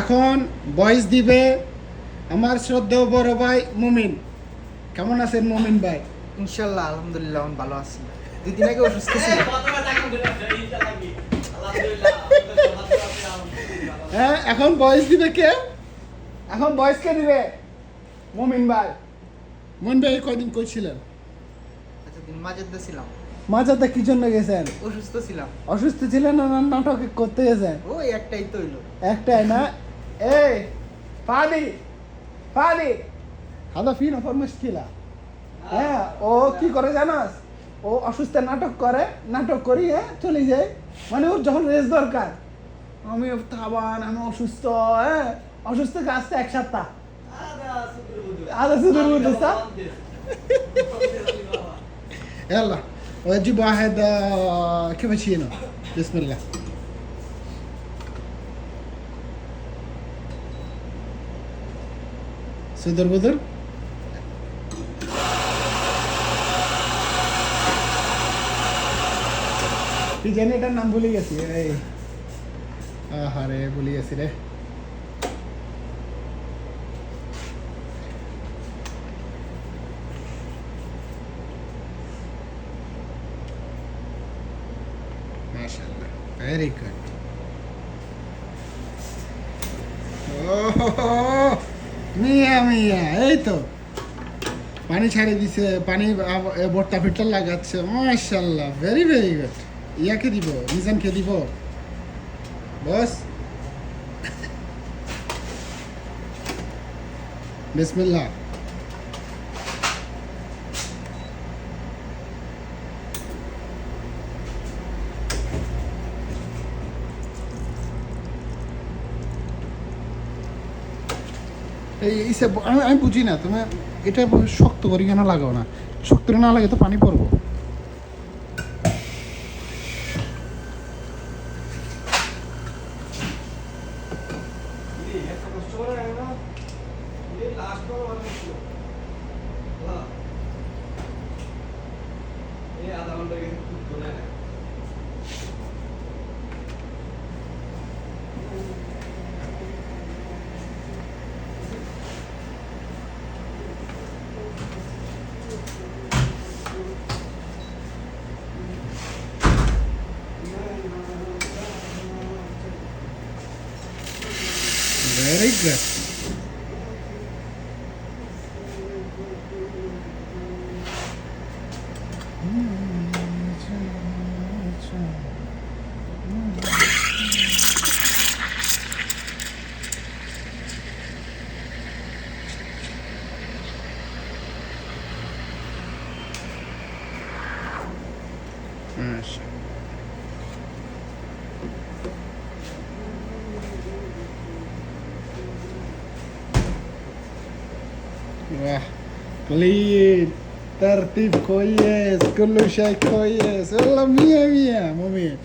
এখন বয়স দিবে আমার শ্রদ্ধেয় বড় ভাই মুমিন। কেমন আছেন মুমিন ভাই? ইনশাল্লাহ আলহামদুলিল্লাহ আমি ভালো আছি। দুই দিন আগে অসুস্থ ছিল। হ্যাঁ এখন বয়স দিবে কে? এখন বয়স কে দিবে? মুমিন ভাই। মুমিন ভাই কয়দিন কইছিলেন? আচ্ছা দিন মাঝে ছিলাম। মাজাতে কি জন্য গেছেন? অসুস্থ ছিলাম। অসুস্থ ছিলেন না নাটক করতে গেছেন? ওই একটাই তো হইল। একটাই না? এ পানি পানি হাদা ফিন অফার মুশকিলা। হ্যাঁ ও কি করে জানাস? ও অসুস্থ নাটক করে নাটক করিয়ে চলে যায়। মানে ওর যখন রেস্ট দরকার। আমি থাবান আমি অসুস্থ হ্যাঁ অসুস্থ আসতে এক সপ্তাহ। আদা সুদূর বুঝতে يلا واجيب واحد آه، كابتشينو بسم الله صدر بدر কি জানি এটার নাম ভুলে গেছি এই আহারে ভুলে গেছি রে মাশাআল্লাহ ভেরি গুড মিয়া মিয়া, এই তো। পানি ছাড়ে দিছে পানি বর্তা ফিল্টার লাগাচ্ছে, মাশাআল্লাহ ভেরি ভেরি গুড ইয়াকে দিব, মিজানকে দিব। বস। বিসমিল্লাহ। এই আমি আমি বুঝি না, তুমি এটা শক্ত করে কেন লাগাও না? শক্ত না লাগে তো পানি পড়ব। Very very good. Nice. قليل ترتيب كويس كله شيء كويس والله مية مية مؤمن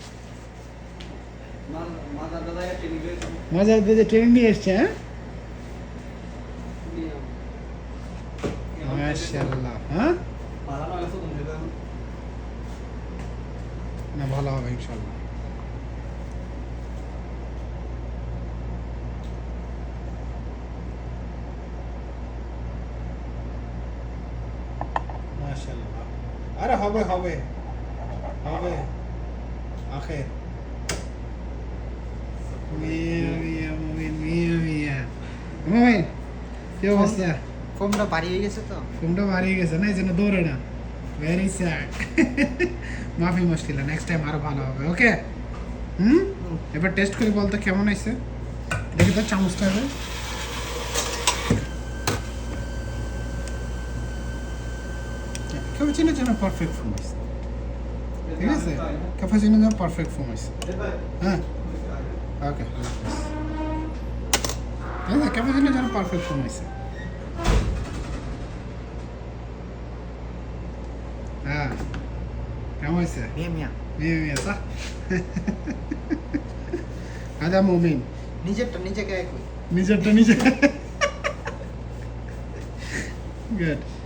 মজা দিয়ে ট্রেনিং নিয়ে এসছে হ্যাঁ মাশাআল্লাহ হ্যাঁ না ভালো হবে ইনশাল্লাহ আরে হবে হবে। হবে। মুমিন কি অবস্থা? ফোমটা বাড়ি গেছে তো। ঘুমটা মারিয়ে গেছে না এই জন্য দৌড়ে না। ভেরি স্যাড মাফি মুশকিল নেক্সট টাইম আরও ভালো হবে ওকে হুম? এবার টেস্ট করে বলতো কেমন হয়েছে? দেখি তো চামচটা হবে ka vëqin e që perfeito parfek fumës. Ti në se, é vëqin e në parfek. Ok. Ti në se, ka vëqin e që në parfek fumës. Ka më se. Mi e sa? Ka da më minë. Nijet të nijet ka e kuj. ninja të nijet. Good.